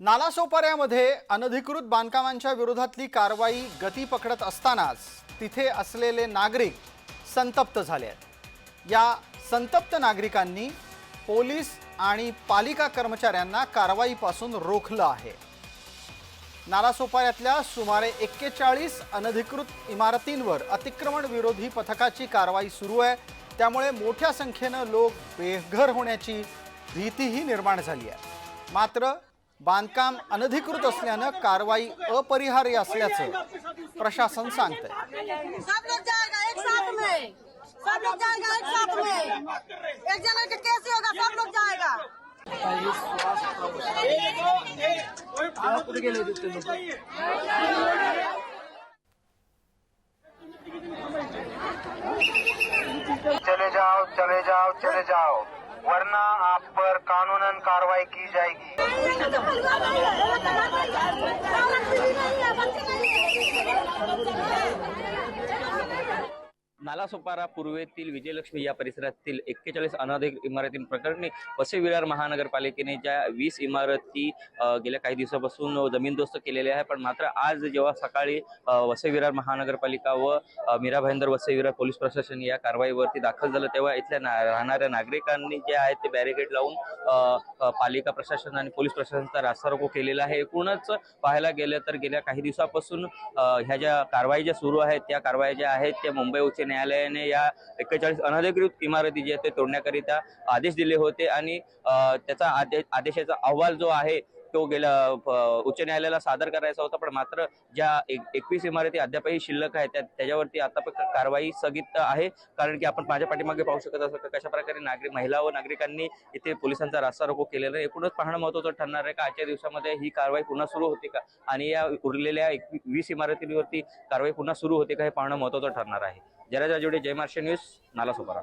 नालासोपाऱ्यामध्ये अनधिकृत बांधकामांच्या विरोधातली कारवाई गती पकडत असतानाच तिथे असलेले नागरिक संतप्त झाले आहेत. या संतप्त नागरिकांनी पोलीस आणि पालिका कर्मचाऱ्यांना कारवाईपासून रोखलं आहे. नालासोपाऱ्यातल्या सुमारे एक्केचाळीस अनधिकृत इमारतींवर अतिक्रमण विरोधी पथकाची कारवाई सुरू आहे. त्यामुळे मोठ्या संख्येनं लोक बेघर होण्याची भीतीही निर्माण झाली आहे. मात्र बांधकाम अनधिकृत असल्यानं कारवाई अपरिहार्य असल्याचं प्रशासन सांगतंय. सब लोग जाएगा एक साथ में. सब लोग जाएगा एक साथ में. एक जना के कैसे होगा सब लोग जाएगा चले जाओ चले जाओ चले जाओ. वरना आप पर कानूनन कार्रवाई की जाएगी. हलवा नहीं है हलवा नहीं है बच्चे नहीं है बच्चे नहीं है नालासोपारा पूर्वेतील विजयलक्ष्मी या परिसरातील एक्केचाळीस अनाधिक इमारती प्रकरणी वसई विरार महानगरपालिकेने ज्या वीस इमारती गेल्या काही दिवसापासून जमीनदोस्त केलेल्या आहे पण मात्र आज जेव्हा सकाळी अ, वसई विरार महानगरपालिका व मीरा भाईंदर वसई विरार पोलीस प्रशासन या कारवाईवरती दाखल झालं तेव्हा इथल्या ना- राहणाऱ्या नागरिकांनी जे आहेत ते बॅरिकेड लावून पालिका प्रशासन आणि पोलीस प्रशासनाचा रास्तारोको केलेला आहे. एकूणच पाहायला गेलं तर गेल्या काही दिवसापासून ह्या ज्या कारवाई ज्या सुरू आहेत त्या कारवाई ज्या आहेत त्या मुंबई उच्च न्यायालयाने या एक्केचाळीस अनधिकृत इमारती जे आहेत ते तोडण्याकरिता आदेश दिले होते आणि त्याचा आदेश आदेशाचा अहवाल जो आहे तो गेला उच्च न्यायालयाला सादर करायचा होता पण मात्र ज्या एकवीस इमारती अद्यापही शिल्लक आहेत त्या त्याच्यावरती आता पण कारवाई स्थगित आहे. कारण की आपण माझ्या पाठीमागे पाहू शकत असं कशा प्रकारे नागरिक महिला व नागरिकांनी इथे पोलिसांचा रास्ता रोको केलेला आहे. एकूणच पाहणं महत्वाचं ठरणार आहे का? आजच्या दिवसामध्ये ही कारवाई पुन्हा सुरू होते का? आणि या उरलेल्या एकवीस वीस इमारतींवरती कारवाई पुन्हा सुरू होते का? हे पाहणं महत्वाचं ठरणार आहे. जरा जोडे जय मार्शे न्यूज नालासोपारा.